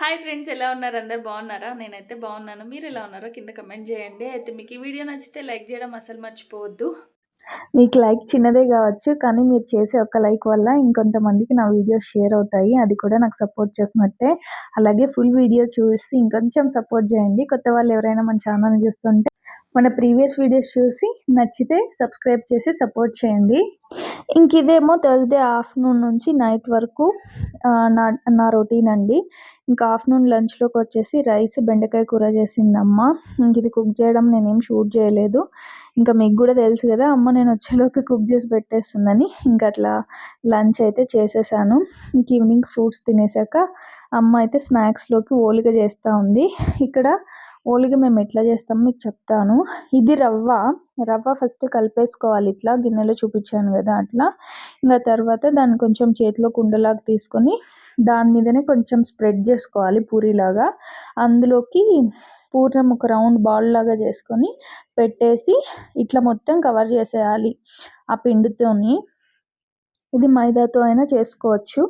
Hi friends ఎలా ఉన్నారు? అందరు బాగున్నారా? నేనైతే బాగున్నాను. మీరు ఎలా ఉన్నారో కింద కమెంట్ చేయండి. అయితే మీకు ఈ వీడియో నచ్చితే లైక్ చేయడం అసలు మర్చిపోవద్దు. మీకు లైక్ చిన్నదే కావచ్చు కానీ మీరు చేసే ఒక లైక్ వల్ల ఇంకొంతమందికి నా వీడియోస్ షేర్ అవుతాయి. అది కూడా నాకు సపోర్ట్ చేసినట్టే అలాగే ఫుల్ వీడియో చూసి ఇంకొంచెం సపోర్ట్ చేయండి. కొత్త వాళ్ళు ఎవరైనా మన ఛానల్ చూస్తుంటే మన ప్రీవియస్ వీడియోస్ చూసి నచ్చితే సబ్స్క్రైబ్ చేసి సపోర్ట్ చేయండి. ఇంక ఇదేమో థర్స్డే ఆఫ్టర్నూన్ నుంచి నైట్ వరకు నా నా రొటీన్ అండి. ఇంకా ఆఫ్టర్నూన్ లంచ్లోకి వచ్చేసి రైస్ బెండకాయ కూర చేసిందమ్మ. ఇంక ఇది కుక్ చేయడం నేనేం షూట్ చేయలేదు. ఇంకా మీకు కూడా తెలుసు కదా అమ్మ నేను వచ్చేలోకి కుక్ చేసి పెట్టేస్తుందని ఇంకా అట్లా లంచ్ అయితే చేసేసాను. ఇంక ఈవినింగ్ ఫ్రూట్స్ తినేసాక అమ్మ అయితే స్నాక్స్లోకి ఓలిగ చేస్తూ ఉంది. ఇక్కడ ఓలిగ మేము ఎట్లా చేస్తాం మీకు చెప్తాను. ఇది రవ్వ రవ్వ ఫస్ట్ కలిపేసుకోవాలి ఇట్లా గిన్నెలో చూపించాను కదా అట్లా. ఇంకా తర్వాత దాన్ని కొంచెం చేతిలో కుండలాగా తీసుకొని దాని మీదనే కొంచెం స్ప్రెడ్ చేసుకోవాలి పూరిలాగా. అందులోకి పూర్ణం ఒక రౌండ్ బాల్ లాగా చేసుకొని పెట్టేసి ఇట్లా మొత్తం కవర్ చేసేయాలి ఆ పిండితోని. ఇది మైదాతో అయినా చేసుకోవచ్చు.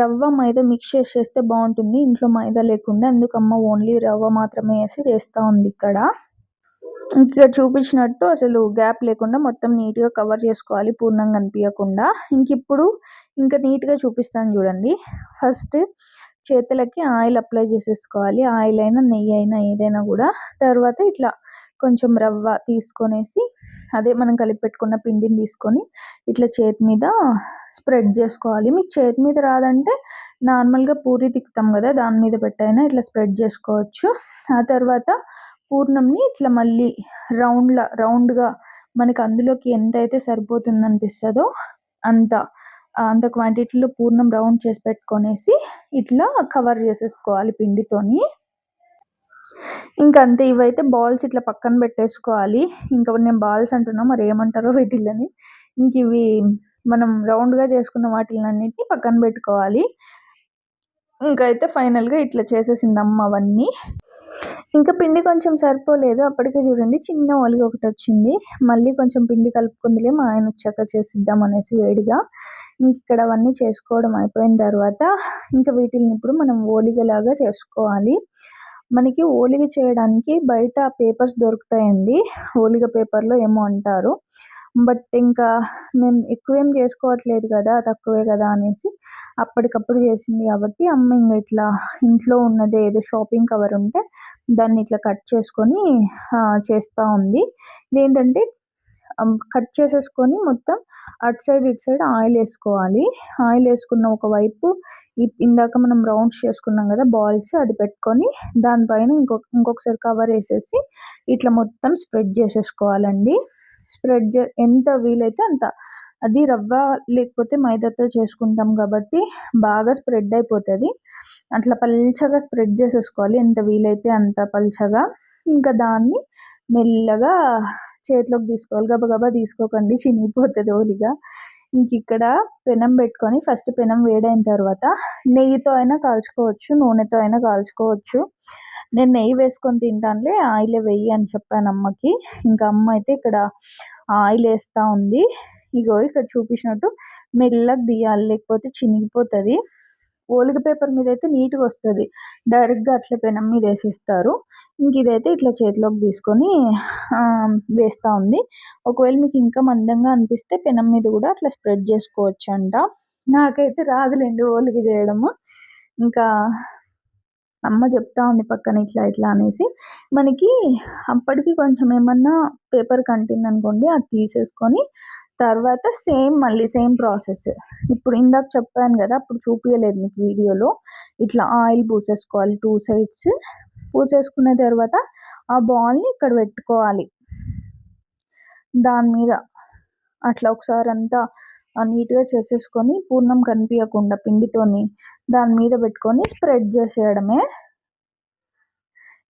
రవ్వ మైదా మిక్స్ చేసి చేస్తే బాగుంటుంది. ఇంట్లో మైదా లేకుండా ఎందుకమ్మ ఓన్లీ రవ్వ మాత్రమే వేసి చేస్తూ ఉంది ఇక్కడ. ఇక్కడ చూపించినట్టు అసలు గ్యాప్ లేకుండా మొత్తం నీట్గా కవర్ చేసుకోవాలి పూర్ణంగా కనిపించకుండా ఇంక ఇప్పుడు ఇంకా నీట్గా చూపిస్తాను చూడండి. ఫస్ట్ చేతులకి ఆయిల్ అప్లై చేసేసుకోవాలి. ఆయిల్ అయినా నెయ్యి అయినా ఏదైనా కూడా. తర్వాత ఇట్లా కొంచెం రవ్వ తీసుకొనేసి అదే మనం కలిపి పెట్టుకున్న పిండిని తీసుకొని ఇట్లా చేతి మీద స్ప్రెడ్ చేసుకోవాలి. మీకు చేతి మీద రాదంటే నార్మల్గా పూరి తిక్కుతాం కదా దాని మీద పెట్టైనా ఇట్లా స్ప్రెడ్ చేసుకోవచ్చు. ఆ తర్వాత పూర్ణంని ఇట్లా మళ్ళీ రౌండ్లా రౌండ్గా మనకి అందులోకి ఎంత అయితే సరిపోతుంది అనిపిస్తుందో అంత అంత క్వాంటిటీలో పూర్ణం రౌండ్ చేసి పెట్టుకొనేసి ఇట్లా కవర్ చేసేసుకోవాలి పిండితోని. ఇంకంతే అంతే ఇవైతే బాల్స్ ఇట్లా పక్కన పెట్టేసుకోవాలి. ఇంకా నేను బాల్స్ అంటున్నా మరి ఏమంటారో వీటిల్లని. ఇంక ఇవి మనం రౌండ్గా చేసుకున్న వాటిలన్నిటిని పక్కన పెట్టుకోవాలి. ఇంకా అయితే ఫైనల్గా ఇట్లా చేసేసింది అమ్మ అవన్నీ. ఇంకా పిండి కొంచెం సరిపోలేదు. అప్పటికే చూడండి చిన్న ఒలిగ ఒకటి వచ్చింది. మళ్ళీ కొంచెం పిండి కలుపుకుందిలే మా ఆయన వచ్చాక చేసిద్దాం అనేసి వేడిగా. ఇంక ఇక్కడ అవన్నీ చేసుకోవడం అయిపోయిన తర్వాత ఇంకా వీటిని ఇప్పుడు మనం ఓలిగలాగా చేసుకోవాలి. మనకి ఓలిగ చేయడానికి బయట పేపర్స్ దొరుకుతాయండి. ఓలిగ పేపర్లో ఏమో అంటారు. బట్ ఇంకా మేము ఎక్కువ ఏం చేసుకోవట్లేదు కదా తక్కువే కదా అనేసి అప్పటికప్పుడు చేసింది కాబట్టి అమ్మ ఇంకా ఇట్లా ఇంట్లో ఉన్నదే ఏదో షాపింగ్ కవర్ ఉంటే దాన్ని ఇట్లా కట్ చేసుకొని చేస్తూ ఉంది. ఇదేంటంటే కట్ చేసేసుకొని మొత్తం అటు సైడ్ ఇటు సైడ్ ఆయిల్ వేసుకోవాలి. ఆయిల్ వేసుకున్న ఒక వైపు ఇందాక మనం రౌండ్స్ చేసుకున్నాం కదా బాల్స్ అది పెట్టుకొని దానిపైన ఇంకొక ఇంకొకసారి కవర్ వేసేసి ఇట్లా మొత్తం స్ప్రెడ్ చేసేసుకోవాలండి. స్ప్రెడ్ చే ఎంత వీలైతే అంత. అది రవ్వ లేకపోతే మైదాతో చేసుకుంటాం కాబట్టి బాగా స్ప్రెడ్ అయిపోతుంది. అట్లా పల్చగా స్ప్రెడ్ చేసేసుకోవాలి. ఎంత వీలైతే అంత పల్చగా. ఇంకా దాన్ని మెల్లగా చేతిలోకి తీసుకోవాలి. గబగబా తీసుకోకండి. చినిగిపోతుంది ఓలిగా. ఇంక ఇక్కడ పెనం పెట్టుకొని ఫస్ట్ పెనం వేడైన తర్వాత నెయ్యితో అయినా కాల్చుకోవచ్చు. నూనెతో అయినా కాల్చుకోవచ్చు. నేను నెయ్యి వేసుకొని తింటానులే ఆయిల్ వెయ్యి అని చెప్పాను అమ్మకి. ఇంకా అమ్మ అయితే ఇక్కడ ఆయిల్ వేస్తూ ఉంది. ఇగో ఇక్కడ చూపించినట్టు మెల్లగా తీయాలి లేకపోతే చినిగిపోతుంది. ఓలిక పేపర్ మీద అయితే నీట్గా వస్తుంది. డైరెక్ట్గా అట్లా పెనం మీద వేసిస్తారు. ఇంక ఇదైతే ఇట్లా చేతిలోకి తీసుకొని వేస్తూ ఉంది. ఒకవేళ మీకు ఇంకా మందంగా అనిపిస్తే పెనం మీద కూడా అట్లా స్ప్రెడ్ చేసుకోవచ్చు అంట నాకైతే రాదులేండి ఓలిగ చేయడము. ఇంకా అమ్మ చెప్తా ఉంది పక్కన ఇట్లా ఇట్లా అనేసి. మనకి అప్పటికి కొంచెం ఏమన్నా పేపర్ కంటింది అనుకోండి అది తీసేసుకొని తర్వాత సేమ్ మళ్ళీ సేమ్ ప్రాసెస్. ఇప్పుడు ఇందాక చెప్పాను కదా అప్పుడు చూపించలేదు మీకు వీడియోలో. ఇట్లా ఆయిల్ పూసేసుకోవాలి టూ సైడ్స్. పూసేసుకున్న తర్వాత ఆ బాల్ని ఇక్కడ పెట్టుకోవాలి. దాని మీద అట్లా ఒకసారి అంతా నీట్గా చేసేసుకొని పూర్ణం కనిపించకుండా పిండితోని దాని మీద పెట్టుకొని స్ప్రెడ్ చేసేయడమే.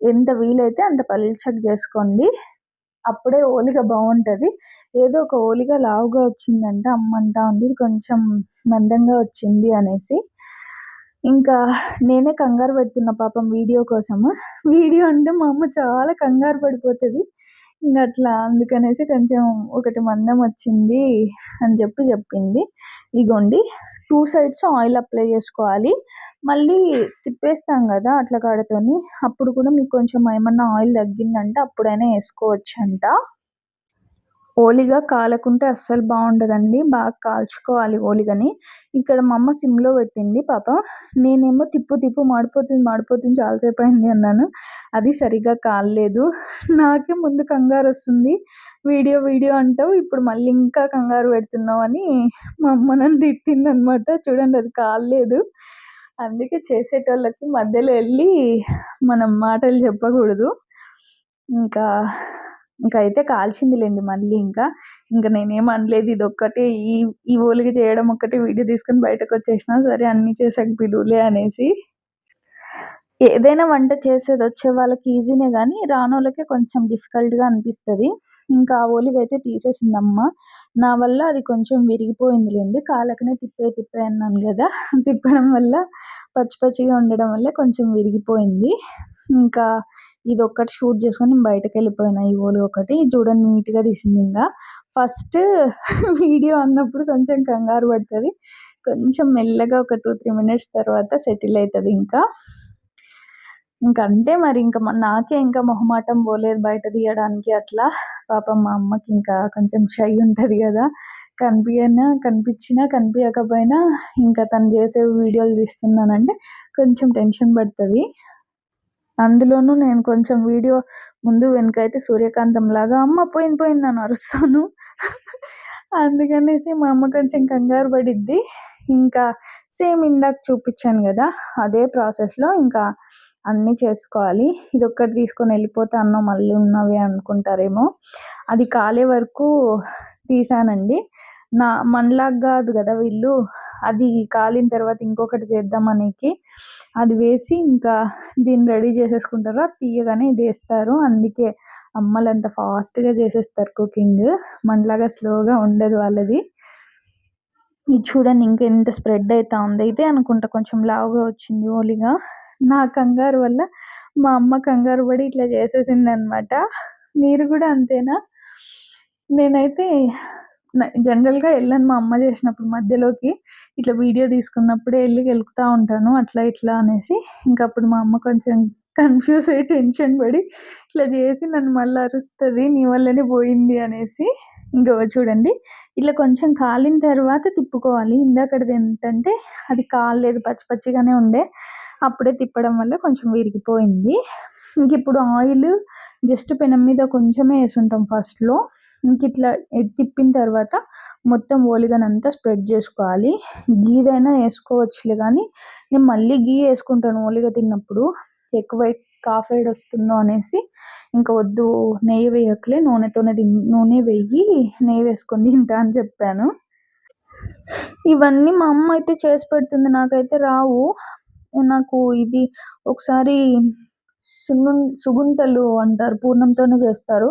ఎంత వీలైతే అంత పల్చగా చేసుకోండి. అప్పుడే ఓలిగ బాగుంటుంది ఏదో ఒక ఓలిగ లావుగా వచ్చిందంటే అమ్మ అంటా ఉంది కొంచెం మందంగా వచ్చింది అనేసి. ఇంకా నేనే కంగారు పెడుతున్న పాపం వీడియో కోసము. వీడియో అంటే మా అమ్మ చాలా కంగారు పడిపోతుంది. అట్లా అందుకనేసి కొంచెం ఒకటి మందం వచ్చింది అని చెప్పి చెప్పింది. ఇగోండి టూ సైడ్స్ ఆయిల్ అప్లై చేసుకోవాలి. మళ్ళీ తిప్పేస్తాం కదా అట్లా కాడతోని. అప్పుడు కూడా మీకు కొంచెం ఏమన్నా ఆయిల్ తగ్గిందంటే అప్పుడైనా వేసుకోవచ్చు అంట ఓలిగా కాలకుంటే అస్సలు బాగుండదండి. బాగా కాల్చుకోవాలి ఓలిగని. ఇక్కడ మా అమ్మ సిమ్లో పెట్టింది పాప. నేనేమో తిప్పు తిప్పు మాడిపోతుంది మాడిపోతుంది చాలాసేపు అయింది అన్నాను. అది సరిగా కాలేదు నాకే ముందు కంగారు వస్తుంది. వీడియో వీడియో అంటావు ఇప్పుడు మళ్ళీ ఇంకా కంగారు పెడుతున్నావు అని మా అమ్మ నన్ను తిట్టింది అనమాట చూడండి అది కాలేదు అందుకే చేసేటోళ్ళకి మధ్యలో వెళ్ళి మనం మాటలు చెప్పకూడదు. ఇంకా ఇంకా అయితే కాల్చిందిలేండి మళ్ళీ ఇంకా. ఇంకా నేనేం అనలేదు ఇది ఒక్కటే ఈ ఈ ఓలిగ చేయడం ఒక్కటే వీడియో తీసుకొని బయటకు వచ్చేసిన సరే అన్నీ చేసాక పిలువులే అనేసి. ఏదైనా వంట చేసేది వచ్చే వాళ్ళకి ఈజీనే కానీ రానోళ్ళకే కొంచెం డిఫికల్ట్గా అనిపిస్తుంది. ఇంకా ఆ ఓలిగ అయితే తీసేసింది అమ్మ నా వల్ల అది కొంచెం విరిగిపోయిందిలేండి. కాలకనే తిప్పే తిప్పే అన్నాను కదా. తిప్పడం వల్ల పచ్చి పచ్చిగా ఉండడం వల్ల కొంచెం విరిగిపోయింది. ఇంకా ఇది ఒక్కటి షూట్ చేసుకొని బయటకు వెళ్ళిపోయినా ఈ ఓలి ఒకటి చూడండి నీట్గా తీసింది ఇంకా. ఫస్ట్ వీడియో అన్నప్పుడు కొంచెం కంగారు పడుతుంది. కొంచెం మెల్లగా ఒక టూ త్రీ మినిట్స్ తర్వాత సెటిల్ అవుతుంది ఇంకా. ఇంకా మరి. ఇంకా నాకే ఇంకా మొహమాటం పోలేదు బయట తీయడానికి అట్లా. పాపం మా అమ్మకి ఇంకా కొంచెం షై ఉంటుంది కదా. కనిపించినా కనిపించినా కనిపించకపోయినా ఇంకా తను చేసే వీడియోలు తీస్తున్నానంటే కొంచెం టెన్షన్ పడుతుంది. అందులోనూ నేను కొంచెం వీడియో ముందు వెనుక అయితే సూర్యకాంతం లాగా అమ్మ పోయింది పోయింది అని అరుస్తాను. అందుకనేసి మా అమ్మ కొంచెం కంగారు పడిద్ది. ఇంకా సేమ్ ఇందాక చూపించాను కదా అదే ప్రాసెస్లో. ఇంకా అన్నీ చేసుకోవాలి. ఇది ఒక్కటి తీసుకొని వెళ్ళిపోతే అన్నం మళ్ళీ ఉన్నవి అనుకుంటారేమో. అది కాలే వరకు తీసానండి. నా మనలాగా కాదు కదా వీళ్ళు. అది కాలిన తర్వాత ఇంకొకటి చేద్దామనికి అది వేసి ఇంకా దీన్ని రెడీ చేసేసుకుంటారా? తీయగానే ఇది వేస్తారు. అందుకే అమ్మలు అంత ఫాస్ట్గా చేసేస్తారు కుకింగ్. మనలాగా స్లోగా ఉండదు వాళ్ళది. ఇది చూడండి ఇంకా ఎంత స్ప్రెడ్ అవుతా ఉంది అయితే అనుకుంటా. కొంచెం లావుగా వచ్చింది ఓలిగా. నా కంగారు వల్ల మా అమ్మ కంగారు పడి ఇట్లా చేసేసింది అనమాట మీరు కూడా అంతేనా? నేనైతే జనరల్గా వెళ్ళను మా అమ్మ చేసినప్పుడు మధ్యలోకి ఇట్లా వీడియో తీసుకున్నప్పుడే వెళ్ళి గెలుకుతూ ఉంటాను అట్లా ఇట్లా అనేసి. ఇంకా అప్పుడు మా అమ్మ కొంచెం కన్ఫ్యూజ్ అయ్యి టెన్షన్ పడి ఇట్లా చేసి నన్ను మళ్ళీ అరుస్తుంది నీ వల్లనే పోయింది అనేసి. ఇంకో చూడండి. ఇట్లా కొంచెం కాలిన తర్వాత తిప్పుకోవాలి. ఇందాకటిది ఏంటంటే అది కాలేదు పచ్చి పచ్చిగానే ఉండే. అప్పుడే తిప్పడం వల్ల కొంచెం విరిగిపోయింది. ఇంక ఇప్పుడు ఆయిల్ జస్ట్ పెనం మీద కొంచెమే వేసుంటాం ఫస్ట్లో. ఇంక ఇట్లా తిప్పిన తర్వాత మొత్తం ఓలిగనంతా స్ప్రెడ్ చేసుకోవాలి. గీదైనా వేసుకోవచ్చులే కానీ నేను మళ్ళీ గీ వేసుకుంటాను ఓలిగ తిన్నప్పుడు. ఎక్కువ కాఫేడ్ వస్తుందో అనేసి ఇంకా వద్దు నెయ్యి వేయట్లే నూనెతోనే నూనె వేయి నెయ్యి వేసుకొని తింటా అని చెప్పాను. ఇవన్నీ మా అమ్మ అయితే చేసి పెడుతుంది నాకైతే రావు. నాకు ఇది ఒకసారి సున్ను సుగుంటలు అంటారు పూర్ణంతోనే చేస్తారు.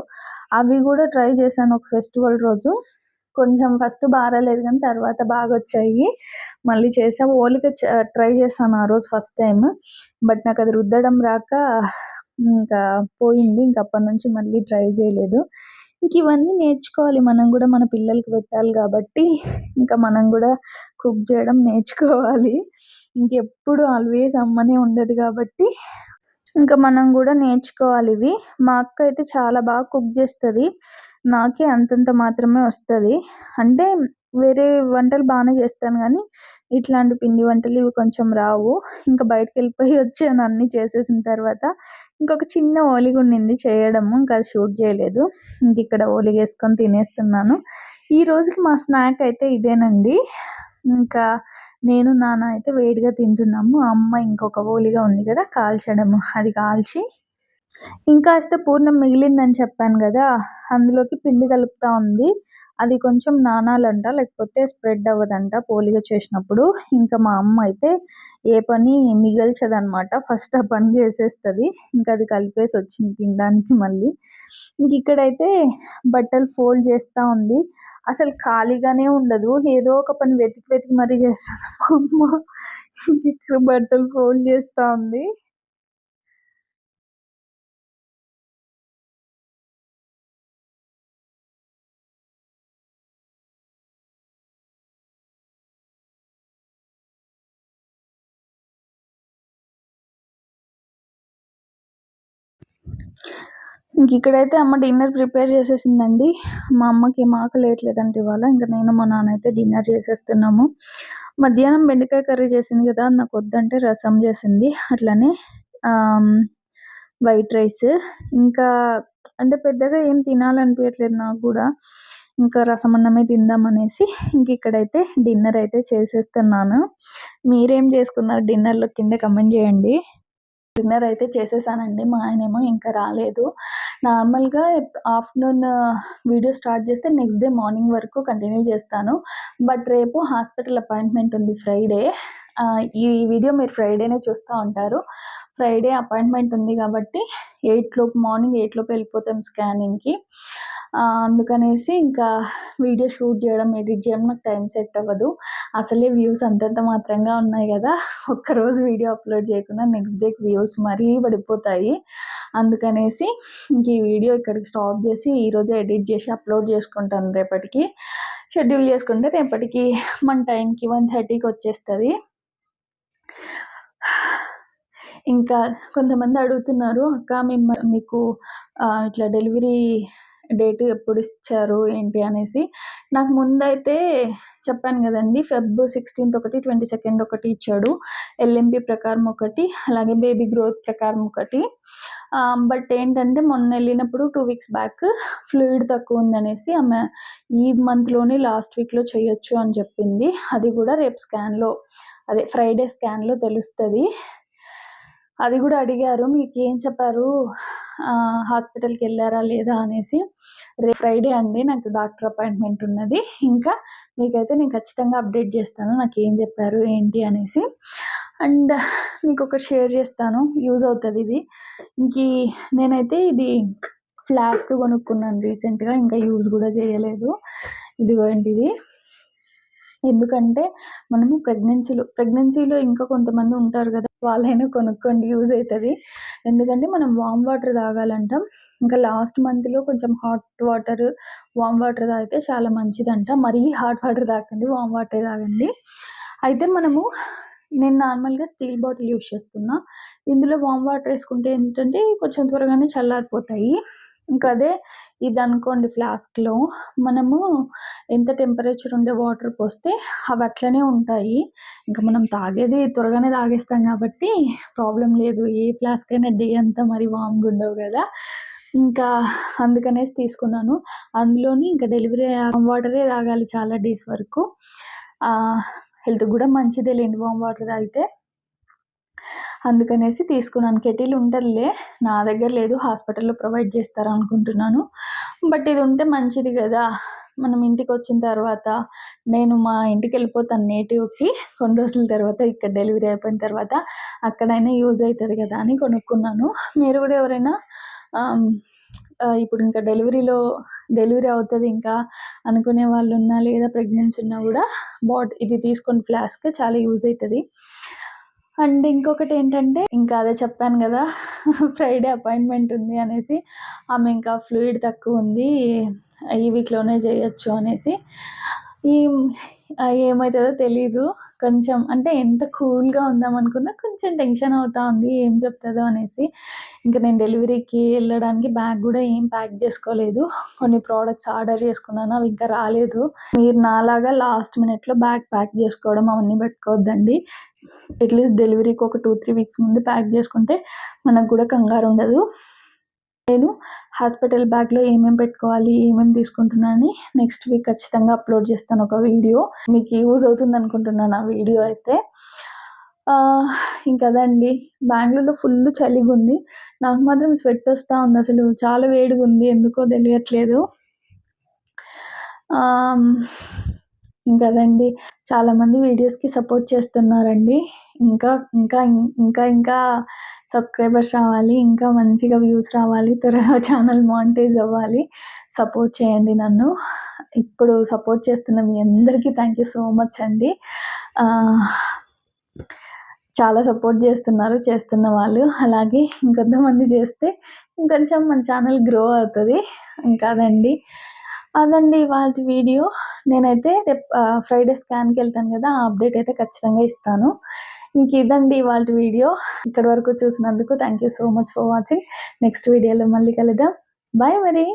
అవి కూడా ట్రై చేశాను ఒక ఫెస్టివల్ రోజు. కొంచెం ఫస్ట్ బాగాలేదు కానీ తర్వాత బాగా వచ్చాయి. మళ్ళీ చేసా ఓలిక ట్రై చేశాను ఆ రోజు ఫస్ట్ టైం బట్ నాకు అది రుద్దడం రాక ఇంకా పోయింది. ఇంక అప్పటి నుంచి మళ్ళీ ట్రై చేయలేదు. ఇంక ఇవన్నీ నేర్చుకోవాలి. మనం కూడా మన పిల్లలకి పెట్టాలి కాబట్టి ఇంకా మనం కూడా కుక్ చేయడం నేర్చుకోవాలి. ఇంకెప్పుడు ఆల్వేస్ అమ్మనే ఉండదు కాబట్టి ఇంకా మనం కూడా నేర్చుకోవాలి ఇవి. మా అక్క అయితే చాలా బాగా కుక్ చేస్తుంది. నాకే అంతంత మాత్రమే వస్తుంది. అంటే వేరే వంటలు బాగానే చేస్తాను కానీ ఇట్లాంటి పిండి వంటలు ఇవి కొంచెం రావు. ఇంకా బయటకు వెళ్ళిపోయి వచ్చాను అన్నీ చేసేసిన తర్వాత ఇంకొక చిన్న ఓలిగ ఉండింది చేయడము. ఇంకా అది షూట్ చేయలేదు. ఇంక ఇక్కడ ఓలిగ వేసుకొని తినేస్తున్నాను. ఈ రోజుకి మా స్నాక్ అయితే ఇదేనండి. ఇంకా నేను నాన్న అయితే వేడిగా తింటున్నాము. అమ్మ ఇంకొక ఓలిగా ఉంది కదా కాల్చడము. అది కాల్చి ఇంకాస్త పూర్ణం మిగిలిందని చెప్పాను కదా అందులోకి పిండి కలుపుతా ఉంది. అది కొంచెం నానాలంట లేకపోతే స్ప్రెడ్ అవ్వదంట పోలిగా చేసినప్పుడు. ఇంకా మా అమ్మ అయితే ఏ పని మిగల్చదనమాట ఫస్ట్ ఆ పని చేసేస్తుంది. ఇంకా అది కలిపేసి వచ్చింది తినడానికి మళ్ళీ. ఇంక ఇక్కడైతే బట్టలు ఫోల్డ్ చేస్తూ ఉంది. అసలు ఖాళీగానే ఉండదు. ఏదో ఒక పని వెతికి వెతికి మరీ చేస్తుంది మా అమ్మ బట్టలు ఫోల్డ్ చేస్తూ ఉంది. ఇంక ఇక్కడైతే అమ్మ డిన్నర్ ప్రిపేర్ చేసేసిందండి. మా అమ్మకి ఏం ఆకలి ఇవాళ. ఇంకా నేను మా నాన్న అయితే డిన్నర్ చేసేస్తున్నాము. మధ్యాహ్నం బెండకాయ కర్రీ చేసింది కదా అది నాకు వద్దంటే రసం చేసింది. అట్లనే వైట్ రైస్. ఇంకా అంటే పెద్దగా ఏం తినాలనిపించట్లేదు నాకు కూడా. ఇంకా రసం అన్నమే తిందాం అనేసి ఇంక ఇక్కడైతే డిన్నర్ అయితే చేసేస్తున్నాను. మీరేం చేసుకున్నారు డిన్నర్లో? కింద కమెంట్ చేయండి. డిన్నర్ అయితే చేసేసానండి. మా ఆయన ఏమో ఇంకా రాలేదు. నార్మల్గా ఆఫ్టర్నూన్ వీడియో స్టార్ట్ చేస్తే నెక్స్ట్ డే మార్నింగ్ వరకు కంటిన్యూ చేస్తాను. బట్ రేపు హాస్పిటల్ అపాయింట్మెంట్ ఉంది ఫ్రైడే. ఈ వీడియో మీరు ఫ్రైడేనే చూస్తూ ఉంటారు. ఫ్రైడే అపాయింట్మెంట్ ఉంది కాబట్టి ఎయిట్ లోపు మార్నింగ్ ఎయిట్ లోపు వెళ్ళిపోతాం స్కానింగ్కి. అందుకనేసి ఇంకా వీడియో షూట్ చేయడం ఎడిట్ చేయడం నాకు టైం సెట్ అవ్వదు. అసలే వ్యూస్ అంతంత మాత్రంగా ఉన్నాయి కదా. ఒక్కరోజు వీడియో అప్లోడ్ చేయకుండా నెక్స్ట్ డేకి వ్యూస్ మరీ పడిపోతాయి. అందుకనేసి ఇంక ఈ వీడియో ఇక్కడికి స్టాప్ చేసి ఈరోజు ఎడిట్ చేసి అప్లోడ్ చేసుకుంటాను రేపటికి. షెడ్యూల్ చేసుకుంటే రేపటికి మన టైంకి వన్ థర్టీకి వచ్చేస్తుంది. ఇంకా కొంతమంది అడుగుతున్నారు అక్క మేము మీకు ఇట్లా డెలివరీ డేట్ ఎప్పుడు ఇచ్చారు ఏంటి అనేసి. నాకు ముందైతే చెప్పాను కదండి ఫెబ్ సిక్స్టీన్త్ ఒకటి ట్వంటీ సెకండ్ ఒకటి ఇచ్చాడు. ఎల్ఎంపి ప్రకారం ఒకటి అలాగే బేబీ గ్రోత్ ప్రకారం ఒకటి. బట్ ఏంటంటే మొన్న వెళ్ళినప్పుడు టూ వీక్స్ బ్యాక్ ఫ్లూయిడ్ తక్కువ ఉందనేసి ఆమె ఈ మంత్లోనే లాస్ట్ వీక్లో చేయొచ్చు అని చెప్పింది. అది కూడా రేపు స్కాన్లో అదే ఫ్రైడే స్కాన్లో తెలుస్తుంది. అది కూడా అడిగారు మీకు ఏం చెప్పారు? హాస్పిటల్కి వెళ్ళారా లేదా అనేసి రేపు ఫ్రైడే అండి నాకు డాక్టర్ అపాయింట్మెంట్ ఉన్నది. ఇంకా మీకైతే నేను ఖచ్చితంగా అప్డేట్ చేస్తాను నాకు ఏం చెప్పారు ఏంటి అనేసి. అండ్ మీకు ఒకటి షేర్ చేస్తాను యూజ్ అవుతుంది ఇది. ఇంక నేనైతే ఇది ఫ్లాస్క్ కొనుక్కున్నాను రీసెంట్గా ఇంకా యూజ్ కూడా చేయలేదు. ఇదిగో ఇది. ఎందుకంటే మనము ప్రెగ్నెన్సీలో ప్రెగ్నెన్సీలో ఇంకా కొంతమంది ఉంటారు కదా వాళ్ళైనా కొనుక్కోండి యూజ్ అవుతుంది. ఎందుకంటే మనం వామ్ వాటర్ తాగాలంటాం. ఇంకా లాస్ట్ మంత్లో కొంచెం హాట్ వాటర్ వామ్ వాటర్ తాగితే చాలా మంచిదంట. మరీ హాట్ వాటర్ తాగండి వామ్ వాటర్ తాగండి. అయితే మనము నేను నార్మల్గా స్టీల్ బాటిల్ యూస్ చేస్తున్నా. ఇందులో వామ్ వాటర్ వేసుకుంటే ఏంటంటే కొంచెం త్వరగానే చల్లారిపోతాయి. ఇంకా అదే ఇది అనుకోండి ఫ్లాస్క్లో. మనము ఎంత టెంపరేచర్ ఉండే వాటర్ పోస్తే అవి అట్లనే ఉంటాయి. ఇంకా మనం తాగేది త్వరగానే తాగేస్తాం కాబట్టి ప్రాబ్లం లేదు. ఏ ఫ్లాస్క్ అయినా డే అంతా మరి వామ్గా ఉండవు కదా. ఇంకా అందుకనేసి తీసుకున్నాను. అందులోని ఇంకా డెలివరీ వాటరే తాగాలి చాలా డేస్ వరకు. హెల్త్ కూడా మంచిదే లేండి వామ్ వాటర్ తాగితే. అందుకనేసి తీసుకున్నాను కెటిల్ ఉంటుందిలే నా దగ్గర లేదు హాస్పిటల్లో ప్రొవైడ్ చేస్తారు అనుకుంటున్నాను. బట్ ఇది ఉంటే మంచిది కదా. మనం ఇంటికి వచ్చిన తర్వాత నేను మా ఇంటికి వెళ్ళిపోతాను నేటివ్కి. కొన్ని రోజుల తర్వాత ఇక్కడ డెలివరీ అయిపోయిన తర్వాత అక్కడైనా యూజ్ అవుతుంది కదా అని కొనుక్కున్నాను. మీరు కూడా ఎవరైనా ఇప్పుడు ఇంకా డెలివరీలో డెలివరీ అవుతుంది ఇంకా అనుకునే వాళ్ళు ఉన్నా లేదా ప్రెగ్నెన్సీ ఉన్నా కూడా బాట్ ఇది తీసుకొని ఫ్లాస్క్ చాలా యూజ్ అవుతుంది. అండ్ ఇంకొకటి ఏంటంటే ఇంకా అదే చెప్పాను కదా ఫ్రైడే అపాయింట్మెంట్ ఉంది అనేసి ఆమె ఇంకా ఫ్లూయిడ్ తక్కువ ఉంది ఈ వీక్లోనే చేయొచ్చు అనేసి. ఈ ఏమవుతుందో తెలీదు కొంచెం అంటే ఎంత కూల్గా ఉందాం అనుకున్నా కొంచెం టెన్షన్ అవుతా ఉంది ఏం చెప్తుందో అనేసి. ఇంకా నేను డెలివరీకి వెళ్ళడానికి బ్యాగ్ కూడా ఏం ప్యాక్ చేసుకోలేదు కొన్ని ప్రోడక్ట్స్ ఆర్డర్ చేసుకున్నాను అవి ఇంకా రాలేదు. మీరు నాలాగా లాస్ట్ మినిట్లో బ్యాగ్ ప్యాక్ చేసుకోవడం అవన్నీ పెట్టుకోవద్దండి. అట్లీస్ట్ డెలివరీకి ఒక టూ త్రీ వీక్స్ ముందు ప్యాక్ చేసుకుంటే మనకు కూడా కంగారు ఉండదు. నేను హాస్పిటల్ బ్యాగ్లో ఏమేమి పెట్టుకోవాలి ఏమేమి తీసుకుంటున్నాను నెక్స్ట్ వీక్ ఖచ్చితంగా అప్లోడ్ చేస్తాను ఒక వీడియో మీకు యూజ్ అవుతుంది అనుకుంటున్నాను ఆ వీడియో అయితే. ఇంకా అదండి. బెంగళూరులో ఫుల్ చలిగా ఉంది నాకు మాత్రం స్వెట్ వస్తూ ఉంది అసలు. చాలా వేడిగా ఉంది ఎందుకో తెలియట్లేదు. ఇంకా అదండి చాలామంది వీడియోస్కి సపోర్ట్ చేస్తున్నారండి. ఇంకా ఇంకా ఇంకా ఇంకా సబ్స్క్రైబర్స్ రావాలి ఇంకా మంచిగా వ్యూస్ రావాలి త్వరగా ఛానల్ మానిటైజ్ అవ్వాలి. సపోర్ట్ చేయండి నన్ను. ఇప్పుడు సపోర్ట్ చేస్తున్న మీ అందరికీ థ్యాంక్ యూ సో మచ్ అండి. చాలా సపోర్ట్ చేస్తున్నారు చేస్తున్న వాళ్ళు. అలాగే ఇంకొంతమంది చేస్తే ఇంకొంచెం మన ఛానల్ గ్రో అవుతుంది. ఇంకా అదండి అదండి ఇవాళ వీడియో. నేనైతే రేపు ఫ్రైడే స్కాన్కి వెళ్తాను కదా ఆ అప్డేట్ అయితే ఖచ్చితంగా ఇస్తాను. ఇంక ఇదండి వాళ్ళ వీడియో. ఇక్కడ వరకు చూసినందుకు thank you so much for watching next వీడియోలో మళ్ళీ కలుద్దాం. బాయ్ మరి.